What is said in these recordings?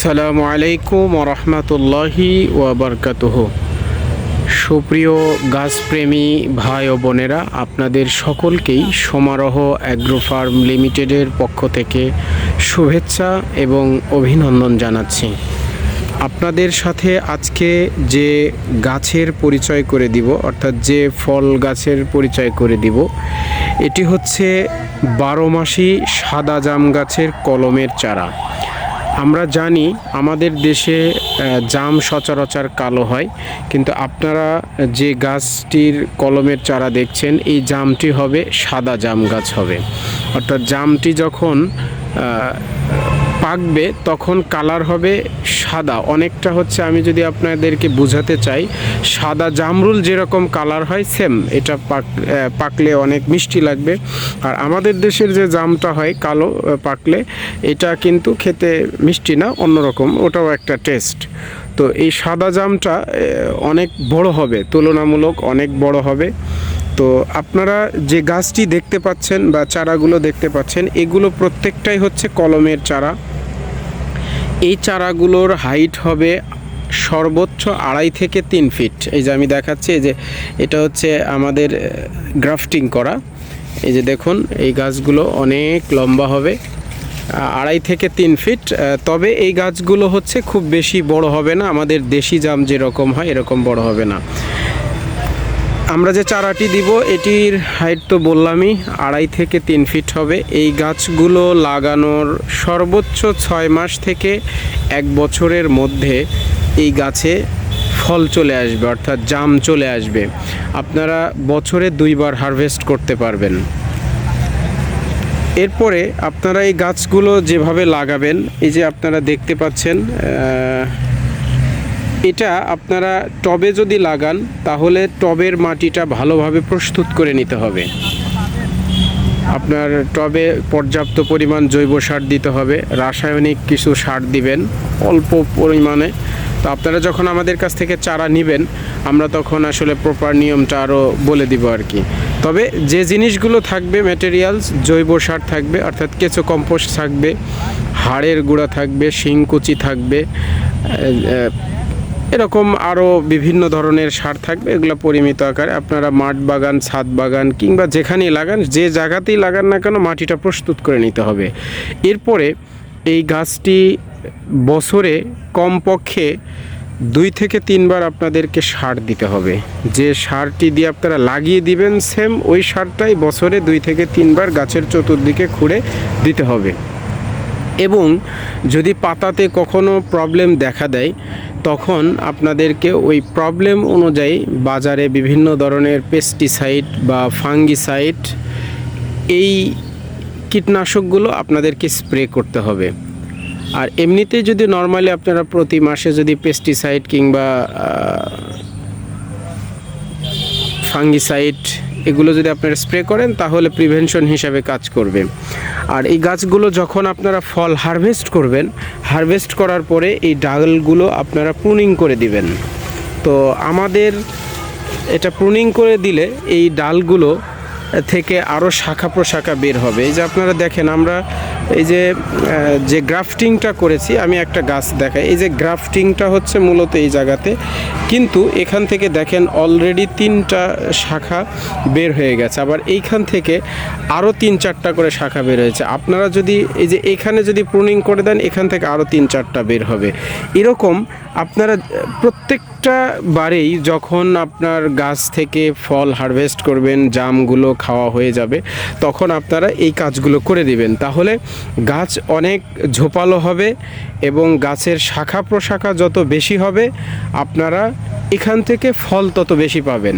আসসালামু আলাইকুম রহমতুল্লাহি ওয়াবারকাতুহ সুপ্রিয় গাছপ্রেমী ভাই ও বোনেরা, আপনাদের সকলকেই সমারোহ অ্যাগ্রো ফার্ম লিমিটেডের পক্ষ থেকে শুভেচ্ছা এবং অভিনন্দন জানাচ্ছি। আপনাদের সাথে আজকে যে গাছের পরিচয় করে দিব, অর্থাৎ যে ফল গাছের পরিচয় করে দিব, এটি হচ্ছে বারো মাসি সাদা জাম গাছের কলমের চারা। আমরা জানি আমাদের দেশে জাম সচরাচর কালো হয়। কিন্তু আপনারা যে গাছটির কলমের চারা দেখছেন, এই জামটি হবে সাদা জাম গাছ হবে। অর্থাৎ জামটি যখন পাকবে, তখন কালার হবে সাদা। অনেকটা হচ্ছে আমি যদি আপনাদেরকে বোঝাতে চাই, সাদা জামরুল যেরকম কালার হয়, সেম। এটা পাক পাকলে অনেক মিষ্টি লাগবে। আর আমাদের দেশের যে জামটা হয়, কালো পাকলে, এটা কিন্তু খেতে মিষ্টি না, অন্যরকম। ওটাও একটা টেস্ট। তো এই সাদা জামটা অনেক বড় হবে, তুলনামূলক অনেক বড় হবে। তো আপনারা যে গাছটি দেখতে পাচ্ছেন বা চারাগুলো দেখতে পাচ্ছেন, এগুলো প্রত্যেকটাই হচ্ছে কলমের চারা। এই চারাগুলোর হাইট হবে সর্বোচ্চ আড়াই থেকে তিন ফিট এই যে আমি দেখাচ্ছি, এই যে এটা হচ্ছে আমাদের গ্রাফটিং করা। এই যে দেখুন, এই গাছগুলো অনেক লম্বা হবে আড়াই থেকে তিন ফিট তবে এই গাছগুলো হচ্ছে খুব বেশি বড় হবে না, আমাদের দেশি জাম যেরকম হয়, এরকম বড় হবে না। আমরা যে চারাটি দিব, এটির হাইট তো বললামই, আড়াই থেকে তিন ফিট হবে। এই গাছগুলো লাগানোর সর্বোচ্চ ছয় মাস থেকে এক বছরের মধ্যে এই গাছে ফল চলে আসবে, অর্থাৎ জাম চলে আসবে। আপনারা বছরে দুইবার হারভেস্ট করতে পারবেন। এরপরে আপনারা এই গাছগুলো যেভাবে লাগাবেন, এই যে আপনারা দেখতে পাচ্ছেন এটা আপনারা টবে যদি লাগান, তাহলে টবের মাটিটা ভালোভাবে প্রস্তুত করে নিতে হবে। আপনার টবে পর্যাপ্ত পরিমাণ জৈব সার দিতে হবে, রাসায়নিক কিছু সার দিবেন, অল্প পরিমাণে। তো আপনারা যখন আমাদের কাছ থেকে চারা নেবেন, আমরা তখন আসলে প্রপার নিয়মটা আরও বলে দিব আর কি। তবে যে জিনিসগুলো থাকবে ম্যাটেরিয়ালস জৈব সার থাকবে, অর্থাৎ কেঁচো কম্পোস্ট থাকবে, হাড়ের গুঁড়া থাকবে, শিংকুচি থাকবে এরকম আরও বিভিন্ন ধরনের সার থাকবে, এগুলো পরিমিত আকারে আপনারা মাঠ বাগান, ছাদ বাগান কিংবা যেখানেই লাগান, যে জায়গাতেই লাগান না কেন মাটিটা প্রস্তুত করে নিতে হবে। এরপরে এই গাছটি বছরে কমপক্ষে দুই থেকে তিনবার আপনাদেরকে সার দিতে হবে। যে সারটি দিয়ে আপনারা লাগিয়ে দিবেন, সেম ওই সারটাই বছরে দুই থেকে তিনবার গাছের চতুর্দিকে খুঁড়ে দিতে হবে। এবং যদি পাতাতে কখনো প্রবলেম দেখা দেয়, তখন আপনাদেরকে ওই প্রবলেম অনুযায়ী বাজারে বিভিন্ন ধরনের পেস্টিসাইড বা ফাঙ্গিসাইড এই কীটনাশকগুলো আপনাদেরকে স্প্রে করতে হবে। আর এমনিতেই যদি নর্মালি আপনারা প্রতি মাসে যদি পেস্টিসাইড কিংবা ফাঙ্গিসাইড এগুলো যদি আপনারা স্প্রে করেন, তাহলে প্রিভেনশন হিসাবে কাজ করবে। আর এই গাছগুলো যখন আপনারা ফল হারভেস্ট করবেন হারভেস্ট করার পরে এই ডালগুলো আপনারা প্রুনিং করে দিবেন। তো আমাদের এটা প্রুনিং করে দিলে এই ডালগুলো থেকে আরও শাখা প্রশাখা বের হবে। এই যে আপনারা দেখেন, আমরা এই যে যে গ্রাফটিংটা করেছি, আমি একটা গাছ দেখাই। এই যে গ্রাফটিংটা হচ্ছে মূলত এই জায়গাতে। কিন্তু এখান থেকে দেখেন অলরেডি তিনটা শাখা বের হয়ে গেছে। আবার এইখান থেকে আরও তিন চারটা করে শাখা বের হয়েছে। আপনারা যদি, এই যে এখানে যদি প্রুনিং করে দেন, এখান থেকে আরও তিন চারটা বের হবে। এরকম আপনারা প্রত্যেকটা বারেই যখন আপনার গাছ থেকে ফল হারভেস্ট করবেন, জামগুলো খাওয়া হয়ে যাবে, তখন আপনারা এই কাজগুলো করে দিবেন। তাহলে গাছ অনেক ঝোপালো হবে এবং গাছের শাখা প্রশাখা যত বেশি হবে, আপনারা এখান থেকে ফল তত বেশি পাবেন।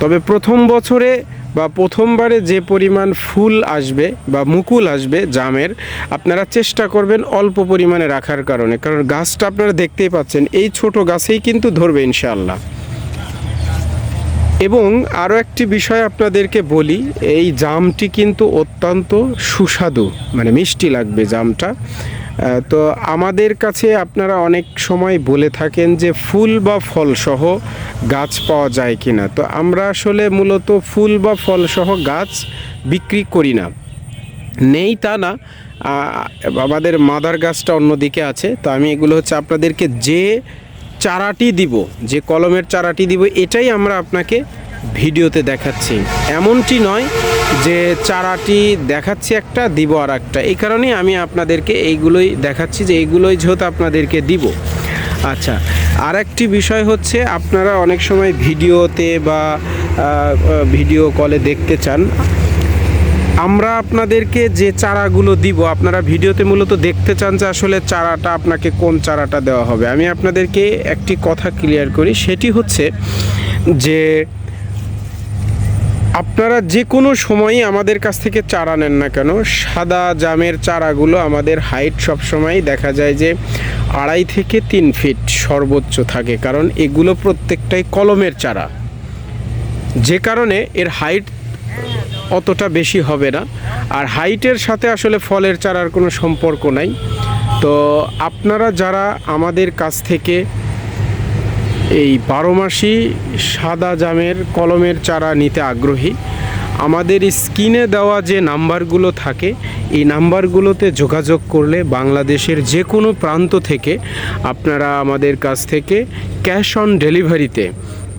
তবে প্রথম বছরে বা প্রথমবারে যে পরিমাণ ফুল আসবে বা মুকুল আসবে জামের, আপনারা চেষ্টা করবেন অল্প পরিমাণে রাখার কারণে। কারণ গাছটা আপনারা দেখতেই পাচ্ছেন, এই ছোট গাছেই কিন্তু ধরবে ইনশাআল্লাহ। এবং আরও একটি বিষয় আপনাদেরকে বলি, এই জামটি কিন্তু অত্যন্ত সুস্বাদু মানে মিষ্টি লাগবে জামটা। তো আমাদের কাছে আপনারা অনেক সময় বলে থাকেন যে ফুল বা ফলসহ গাছ পাওয়া যায় কি না তো আমরা আসলে মূলত ফুল বা ফলসহ গাছ বিক্রি করি না। নেই তা না আমাদের মাদার গাছটা অন্যদিকে আছে। তো আমি এগুলো হচ্ছে আপনাদেরকে যে চারাটি দিব, যে কলমের চারাটি দিব, এটাই আমরা আপনাকে ভিডিওতে দেখাচ্ছি। এমনটি নয় যে চারাটি দেখাচ্ছি একটা, দিব আর একটা। এই কারণেই আমি আপনাদেরকে এইগুলোই দেখাচ্ছি যে এইগুলোই যেহেতু আপনাদেরকে দিব। আচ্ছা আর একটি বিষয় হচ্ছে, আপনারা অনেক সময় ভিডিওতে বা ভিডিও কলে দেখতে চান। আমরা আপনাদেরকে যে চারাগুলো দিব, আপনারা ভিডিওতে মূলত দেখতে চান যে আসলে চারাটা আপনাকে কোন চারাটা দেওয়া হবে। আমি আপনাদেরকে একটি কথা ক্লিয়ার করি, সেটি হচ্ছে যে আপনারা যে কোনো সময়ই আমাদের কাছ থেকে চারা নেন না কেন, সাদা জামের চারাগুলো আমাদের হাইট সবসময় দেখা যায় যে আড়াই থেকে তিন ফিট সর্বোচ্চ থাকে, কারণ এগুলো প্রত্যেকটাই কলমের চারা। যে কারণে এর হাইট অতটা বেশি হবে না। আর হাইটের সাথে আসলে ফলের চারার কোনো সম্পর্ক নাই। তো আপনারা যারা আমাদের কাছ থেকে এই বারো মাসি সাদা জামের, কলমের চারা নিতে আগ্রহী, আমাদের স্ক্রিনে দেওয়া যে নাম্বারগুলো থাকে, এই নাম্বারগুলোতে যোগাযোগ করলে বাংলাদেশের যে কোনো প্রান্ত থেকে আপনারা আমাদের কাছ থেকে ক্যাশ অন ডেলিভারিতে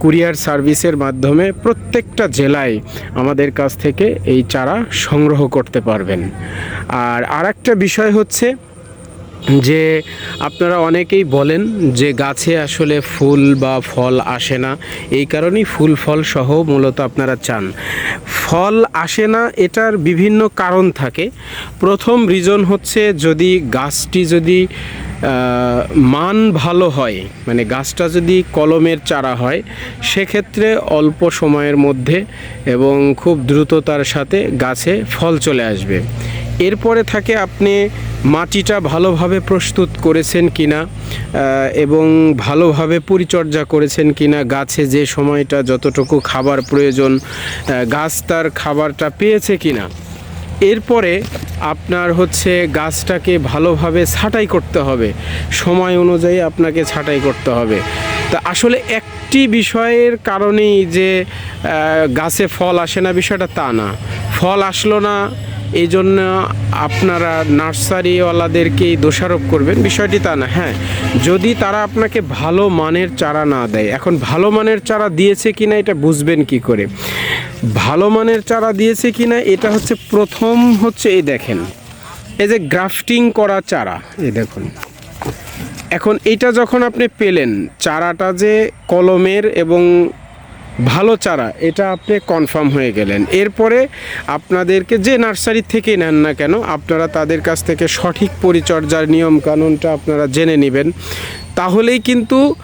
কুরিয়ার সার্ভিসের মাধ্যমে প্রত্যেকটা জেলায় আমাদের কাছ থেকে এই চারা সংগ্রহ করতে পারবেন। আর আরেকটা বিষয় হচ্ছে যে আপনারা অনেকেই বলেন যে গাছে আসলে ফুল বা ফল আসে না, এই কারণেই ফুল ফল সহ মূলত আপনারা চান। ফল আসে না এটার বিভিন্ন কারণ থাকে। প্রথম রিজন হচ্ছে যদি গাছটি যদি মান ভালো হয় মানে গাছটা যদি কলমের চারা হয়, সেক্ষেত্রে অল্প সময়ের মধ্যে এবং খুব দ্রুততার সাথে গাছে ফল চলে আসবে। এরপরে থাকে আপনি মাটিটা ভালোভাবে প্রস্তুত করেছেন কিনা এবং ভালোভাবে পরিচর্যা করেছেন কিনা, গাছে যে সময়টা যতটুকু খাবার প্রয়োজন গাছ তার খাবারটা পেয়েছে কিনা এরপরে আপনার হচ্ছে গাছটাকে ভালোভাবে ছাঁটাই করতে হবে। সময় অনুযায়ী আপনাকে ছাঁটাই করতে হবে। তা আসলে একটি বিষয়ের কারণেই যে গাছে ফল আসে না, বিষয়টা তা না। ফল আসলো না এই জন্য আপনারা নার্সারিওয়ালাদেরকেই দোষারোপ করবেন। বিষয়টি তা না হ্যাঁ। যদি তারা আপনাকে ভালো মানের চারা না দেয়, এখন ভালো মানের চারা দিয়েছে কি না এটা বুঝবেন কি করে? ভালো মানের চারা দিয়েছে কি না এটা হচ্ছে প্রথম হচ্ছে এই দেখেন, এই যে গ্রাফটিং করা চারা, এই দেখুন। এখন এটা যখন আপনি পেলেন, চারাটা যে কলমের এবং ভালো চারা, এটা আপনি কনফার্ম হয়ে গেলেন। এরপরে আপনাদেরকে যে নার্সারি থেকে নেন না কেন, আপনারা তাদের কাছ থেকে সঠিক পরিচর্যার নিয়ম কানুনটা আপনারা জেনে নেবেন। তাহলেই কিন্তু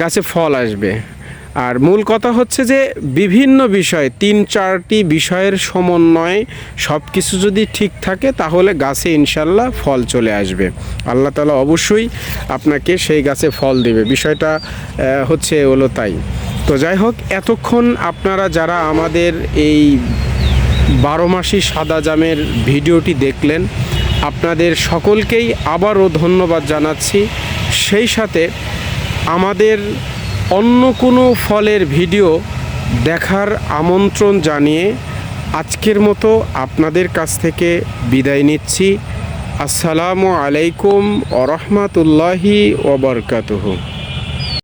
গাছে ফল আসবে। আর মূল কথা হচ্ছে যে, বিভিন্ন বিষয়, তিন চারটি বিষয়ের সমন্বয়ে সব কিছু যদি ঠিক থাকে, তাহলে গাছে ইনশাল্লাহ ফল চলে আসবে। আল্লাহ তালা অবশ্যই আপনাকে সেই গাছে ফল দেবে। বিষয়টা হচ্ছে হলো তাই। তো যাই হোক, এতক্ষণ আপনারা যারা আমাদের এই বারো মাসি সাদা জামের ভিডিওটি দেখলেন, আপনাদের সকলকেই আবারও ধন্যবাদ জানাচ্ছি। সেই সাথে আমাদের অন্য কোনো ফলের ভিডিও দেখার আমন্ত্রণ জানিয়ে আজকের মতো আপনাদের কাছ থেকে বিদায় নিচ্ছি। আসসালামু আলাইকুম ওরহমতুল্লাহি ওবরকাতুহু।